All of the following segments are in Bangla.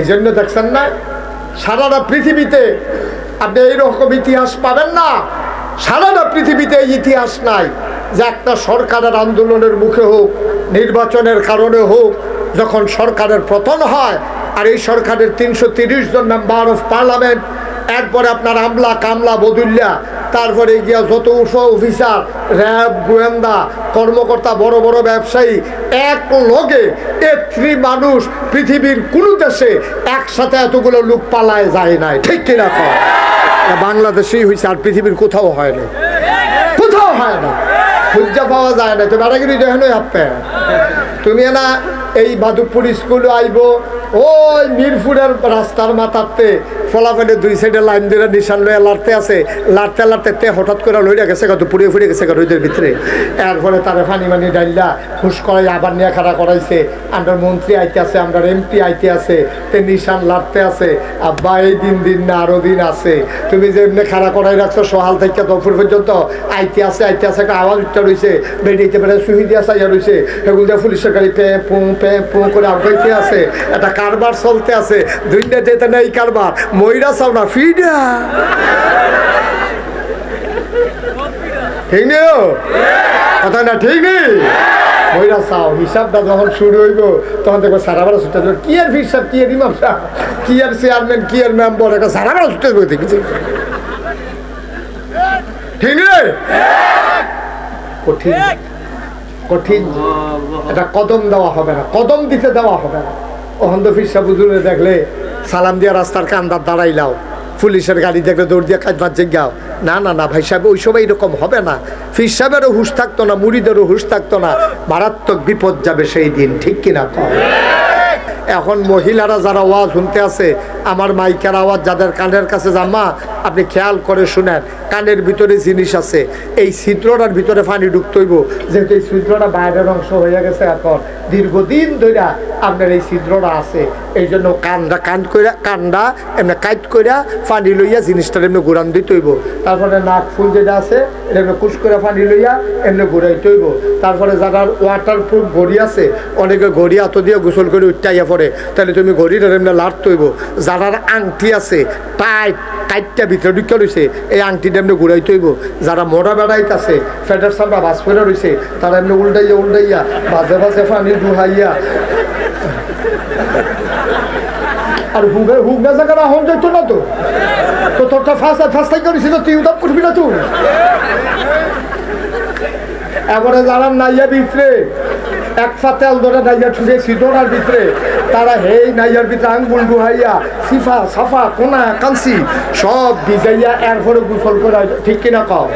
এই জন্য দেখছেন না, সারাটা পৃথিবীতে আপনি এইরকম ইতিহাস পাবেন না। সারাটা পৃথিবীতে ইতিহাস নাই যে একটা সরকারের আন্দোলনের মুখে হোক, নির্বাচনের কারণে হোক, যখন সরকারের পতন হয়, আর এই সরকারের তিনশো জন মেম্বার অফ পার্লামেন্ট এরপরে আপনার আমলা কামলা বদুল্লা, তারপরে গিয়া যত উফ অফিসার, র্যাব, গোয়েন্দা, কর্মকর্তা, বড় বড় ব্যবসায়ী, এক লগে এ থ্রি মানুষ পৃথিবীর কোনো দেশে একসাথে এতগুলো লোক পালায় যায় নাই। ঠিক কিনা বাংলাদেশেই হয়েছে আর পৃথিবীর কোথাও হয় না কোথাও হয় না। খুঁজা পাওয়া যায় না তো বেড়াগিরি দেখেন আপে তুমি না এই বাদুপুর স্কুলে আইব ওই মিরপুরের রাস্তার মাথাতে ফলাফলে দুই সাইডে লাইন ধরে নিশান লয়ে লাড়তে আছে। লাড়তে লাড়তে তে হঠাৎ করে লইয়া গেছে কত পুড়িয়ে ফুড়ে গেছে রোদের ভিতরে। এর ফলে তারা ফানি মানি ডাইলা হুস করাই আবার নিয়ে খাড়া করাইছে। আমরা মন্ত্রী আইতে আছে আমরা এমপি আইতে আছে, তে নিশান লাড়তে আছে। আব্বা, এই দিন দিন না, আরও দিন আছে। তুমি যে এমনি খাড়া করাই রাখছো, সহাল থেকে দুপুর পর্যন্ত আইতে আছে আইতে আছে, একটা আওয়াজ উঠতে রয়েছে বেরিয়েতে বেড়ে সুহি চাইয়া রয়েছে এগুলো দিয়ে পুলিশের গাড়ি পে, পু পে, পু করে আগাইতে আছে। একটা কারবার চলতে আছে। দুইটা যেতে নেই কারবার। ময়রা চাও না ফিডা। ঠিক নেই কথা না ঠিক নেই? ময়রা চাও হিসাবটা যখন শুরু হইব তখন দেখব সারা বেলা ছুটে যাবে কি আর হিসাব কি আর ইমাম সাহেব কি আর চেয়ারম্যান কি আর মেম্বার একটা ছুটে দেখেছি ঠিক নেই? কঠিন। কঠিন। এটা কদম দেওয়া হবে না কদম দিতে দেওয়া হবে না। অহন্দ ফিরসা বুজুরে দেখলে সালাম দিয়া রাস্তার কান্দার দাঁড়াইলাও। পুলিশের গাড়ি দেখলে দৌড় দিয়ে কাজ বাজে গাও না না না, ভাই সাহেব, ওই সময় এরকম হবে না। ফির সাহেবেরও হুশ থাকতো না, মুড়িদেরও হুশ থাকতো না। মারাত্মক বিপদ যাবে সেই দিন, ঠিক কিনা কম এখন মহিলারা যারা ওয়াজ শুনতে আছে, আমার মাইকের আওয়াজ যাদের কানের কাছে জামা আপনি খেয়াল করে শুনেন। কানের ভিতরে জিনিস আছে, এই ছিদ্রটার ভিতরে পানি ঢুকতেইব যেহেতু এই ছিদ্রটা বাইরের অংশ হয়ে গেছে এখন, দীর্ঘদিন ধরে আপনার এই ছিদ্রটা আছে। এই জন্য কান্দা কান কইরা কান্দা এমনি কাইট কইরা পানি লইয়া জিনিসটা এমনি ঘুরান দিতেইব তারপরে নাক ফুল যেটা আছে, এটা এমনি কুচ করে পানি লইয়া এমনি ঘুরাইতেইব তারপরে যারা ওয়াটার প্রুফ ঘড়ি আছে, অনেকে ঘড়ি এত দিয়ে গোসল করে উঠাইয়া পড়ে, তাহলে তুমি ঘড়িটা এমনি লাড়তেইব যারার আংটি আছে টাইট কাইটটা ভিতরে ঢুকে রয়েছে এই আংটিটা এমনি ঘুরাইতেইব যারা মোড়া বেড়াইতেছে ফেডার সামরা বাস করে রয়েছে তারা এমনি উল্টাইয়া উল্টাইয়া, বাজে বাজে পানি ডুহাইয়া আর হুগে হুক না জায়গা না হন যেত না তো? তো তোরটা ফার্স্ট ফার্স্টাই করেছিল তুই উদাপ করবি না তুই? এবারে যারা নাইয়া ভিতরে, এক ফাতেল ধরে নাইয়া ঠুকে সিদ্ধরার ভিতরে। তারা হেই নাইয়ার ভিতরে আঙ্গুল ডুহাইয়া সিফা, সাফা, কোনা কালসি সব ভিজাইয়া এরপরে গুফল করে ঠিক কিনা কও?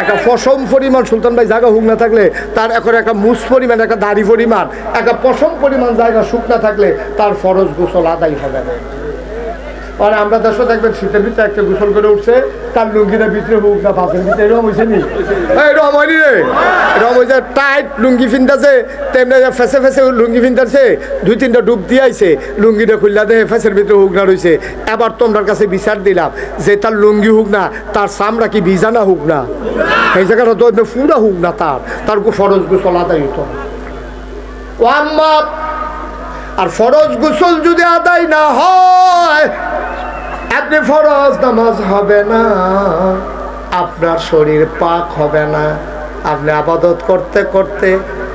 একটা পশম পরিমাণ, সুলতান ভাই জায়গা হুক না থাকলে, তার এখন একটা মুস পরিমাণ, একটা দাড়ি পরিমাণ, একটা পশম পরিমাণ জায়গা শুক না থাকলে, তার ফরজ গোসল আদায় হবে না। আর আমরা দেশে দেখবেন শীতের ভিতরে একটা গোসল করে উঠছে, তার লুঙ্গিটা ভিতরে হোক না বাসের ভিতরে, এরকম হয়েছে নি? এরকম হয়নি রে। এরকম হয়েছে, টাইট লুঙ্গি ফিনতেছে তেমনি ফেসে ফেসে লুঙ্গি ফিনতেছে দুই তিনটা ডুব দিয়ে আইছে, লুঙ্গিটা খুললা দেহে ফেসের ভিতরে হুক না রয়েছে। এবার তোমার কাছে বিচার দিলাম যে তার লুঙ্গি হুক না, তার চামড়া কি বিজানা হুক না? এই জায়গাটা তো ফুরা হুক না তার তার ফরজ গোসল আদায় হতো আর ফরজ গোসল যদি আদায় না হয় আপনি ফরজ নামাজ হবে না, আপনার শরীর পাক হবে না। আপনি আবাদত করতে করতে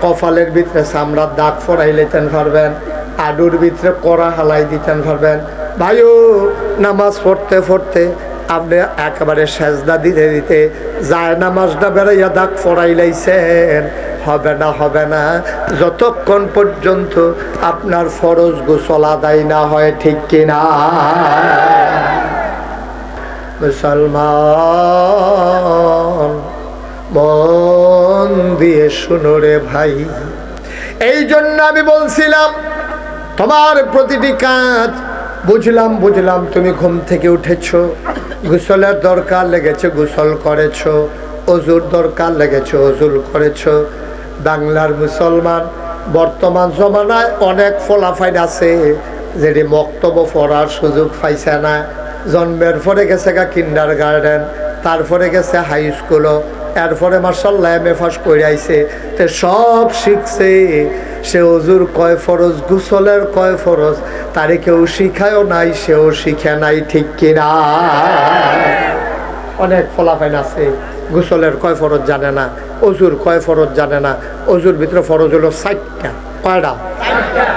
কপালের ভিতরে চামড়ার দাগ ফরাই লেতেন পারবেন আডুর ভিতরে কড়া হালাই দিতেন পারবেন। ভাইও, নামাজ পড়তে পড়তে আপনি একেবারে সেজদা দিতে দিতে যায় নামাজটা বেড়াইয়া দাগ ফরাই লাইছেন। হবে না হবে না। যতক্ষণ পর্যন্ত আপনার ফরজ গোসল আদায় না হয়, ঠিক কিনা? মুসলমান, মন দিয়ে শুনো রে ভাই। এই জন্য আমি বলছিলাম, তোমার প্রতিটি কাজ বুঝলাম বুঝলাম, তুমি ঘুম থেকে উঠেছো, গোসলের দরকার লেগেছে, গোসল করেছ, অজুর দরকার লেগেছে, অজুর করেছ। বাংলার মুসলমান, বর্তমান জমানায় অনেক ফলাফাইন আছে, যেটি বক্তব্য পড়ার সুযোগ পাইছে না। জন্মের পরে গেছে গা কিন্ডার গার্ডেন তারপরে গেছে হাই স্কুলও এরপরে মার্শাল্লাহ এম এ ফার্স্ট করে আইছে। তে সব শিখছে। সে অজুর কয় ফরজ, গুসলের কয় ফরজ, তারে কেউ শিখায়ও নাই, সেও শিখে নাই, ঠিক কিনা? অনেক ফলাফাইন আছে। গোসলের কয় ফরজ জানে না, অজুর কয় ফরজ জানে না, অজুর ভিতরে ফরজ হলো ষাটটা কয়টা?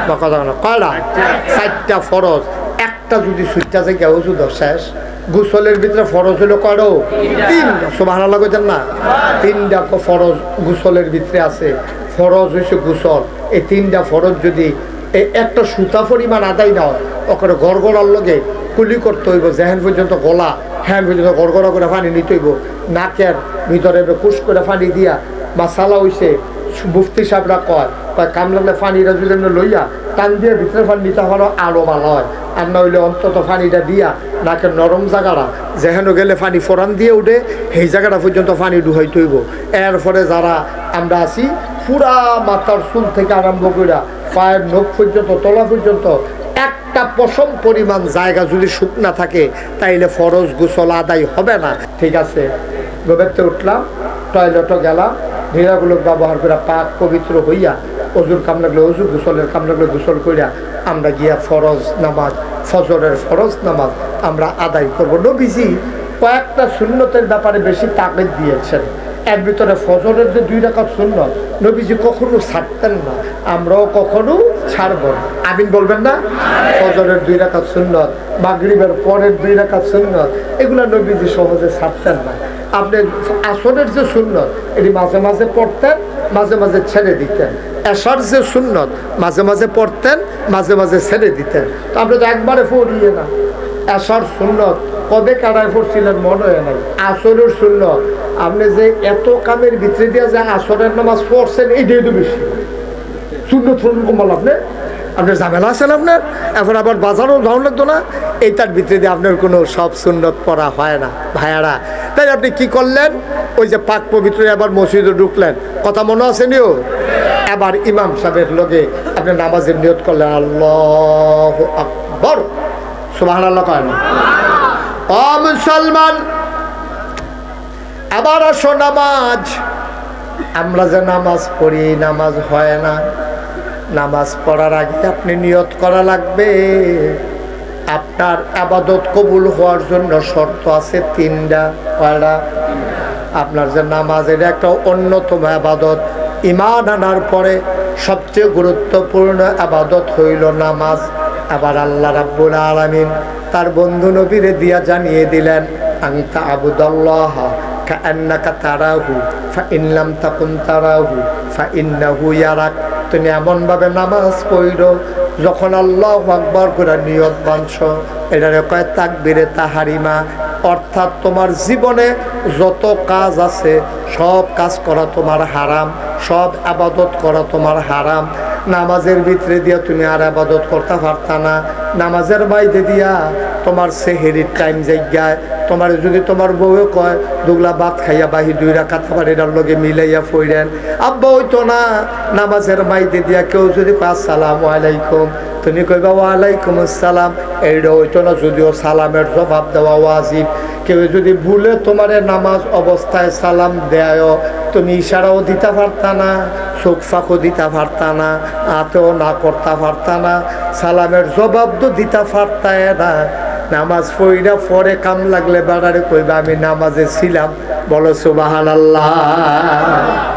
বা কথা কয়টা? ষাটটা ফরজ। একটা যদি সুইটটা থেকে অজু দশ শেষ। গোসলের ভিতরে ফরজ হলো কয়টা? তিনটা। সুবাহ লাগেছেন না? তিনটা ফরজ গোসলের ভিতরে আছে। ফরজ হয়েছে গোসল। এই তিনটা ফরজ যদি এই একটা সুতা পরিমাণ আদায় না হয় ওখানে গড়গড়ার লগে কুলি করতে হইব, যেহেন পর্যন্ত গলা হ্যান পর্যন্ত গড়গড়া করে পানি নিতে হইব। নাকের ভিতরে কুশ করে পানি দিয়া বা সালা হইছে, মুফতি সাহেবরা কয় কয় কাম লাগলে যদি লইয়া টান দিয়ে ভিতরে পানি নিতে হলো আলো ভালো হয়। আর না হইলে অন্তত পানিটা দিয়া নাকের নরম জায়গাটা, যেহেন গেলে পানি ফোরান দিয়ে উঠে, সেই জায়গাটা পর্যন্ত পানি ডুহাইতে হইব। এরপরে যারা আমরা আছি, পুরা মাথার চুল থেকে আরম্ভ করিয়া পায়ের নখ পর্যন্ত, তলা পর্যন্ত একটা পশম পরিমাণ জায়গা যদি শুকনা থাকে, তাইলে ফরজ গোসল আদায় হবে না। ঠিক আছে গোবেরতে উঠলাম, টয়লেটও গেলাম ঢেরাগুলো ব্যবহার করে পাক পবিত্র হইয়া অজুর কাম লাগলে অজু গোসলের কাম লাগলে গোসল কইরা আমরা গিয়া ফরজ নামাজ, ফজরের ফরজ নামাজ আমরা আদায় করব। নবীজি কয়েকটা শূন্যতের ব্যাপারে বেশি তাগিদ দিয়েছেন। এর ভিতরে ফজরের যে দুই রাকাত শূন্য নবীজি কখনো ছাড়তেন না। আমরাও কখনো ছাড়ব আমিন বলবেন না? ফজরের দুই রাকাত শূন্য মাগরিবের পরের দুই রাকাত শূন্য এগুলো নবীজি সহজে ছাড়তেন না। আপনি আসরের যে সুন্নত, এটি মাঝে মাঝে পড়তেন, মাঝে মাঝে ছেড়ে দিতেন। এসার যে সুন্নত, মাঝে মাঝে পড়তেন, মাঝে মাঝে ছেড়ে দিতেন। তো আপনি তো একবারে পড়িয়ে না। এসার সুন্নত, কবে কাটায় পড়ছিলেন মনে হয় নাই? আসরের সুন্নত আপনি যে এত কামের ভিতরে দিয়ে যে আসরের নামাজ পড়ছেন এইটাই তো বেশি। সুন্নত ফুল কমাল আপনি? আপনার ঝামেলা আছেন আপনার? এখন আবার বাজারও যাওয়া লাগতো না। এইটার ভিতরে দিয়ে আপনার কোনো সব সুন্নত পড়া হয় না, ভাইয়ারা। তাই আপনি কি করলেন? ওই যে পাক পবিত্র আবার মসজিদে ঢুকলেন। কথা মনে আছে নিও? এবার ইমাম সাহেবের লগে আপনি নামাজের নিয়ত করলেন। আল্লাহ আকবর। সুবাহ আল্লাহ কয় না? মুসলমান আবার আসো নামাজ। আমরা যে নামাজ পড়ি, নামাজ হয় না। নামাজ পড়ার আগে আপনি নিয়ত করা লাগবে। আপনার আবাদত কবুল হওয়ার জন্য শর্ত আছে তিনটা, কয়টা? আপনার যে নামাজ, এটা একটা অন্যতম আবাদত। ইমান আনার পরে সবচেয়ে গুরুত্বপূর্ণ আবাদত হইল নামাজ। আবার আল্লাহ রাব্বুল আলামিন তার বন্ধু নবীরে দিয়া জানিয়ে দিলেন আমি আংতা আবুদাল্লাহ। কান্নাকা তারাহু ফা তাকুন তারাহু ফা ইয়ারাক। তুমি এমনভাবে নামাজ পড়ো, যখন আল্লাহ আকবর করে নিয়ত বাঁধছ, এটারে কয় তাকবিরে তাহারিমা। অর্থাৎ তোমার জীবনে যত কাজ আছে, সব কাজ করা তোমার হারাম, সব আবাদত করা তোমার হারাম। নামাজের ভিতরে দিয়া তুমি আর আবাদত করতে পারতা না। নামাজের বাইরে দিয়া তোমার সেহেরির টাইম জায়গায় তোমার যদি তোমার বউও কয়, দুগলা ভাত খাইয়া বাহি দুই রাখা এটার লগে মিলাইয়া ফইরেন, আব্বা হইতো না, নামাজের বাইরে দিয়া কেউ যদি আসসালামু আলাইকুম তুমি কইবা, ওয়ালাইকুম আসসালাম এইটা হইতো না, যদিও সালামের জবাব দেওয়া ওয়াজিব। কেউ যদি ভুলে তোমারে নামাজ অবস্থায় সালাম দেয় তুমি ইশারাও দিতে পারতা না, চোখ ফাঁকও দিতে পারতা না আতেও না করতে পারতা না, সালামের জবাব তো দিতে পারতায় না। নামাজ পড়িরা পরে কাম লাগলে বাড়ারে কইবা আমি নামাজে ছিলাম। বলো সুবাহান আল্লাহ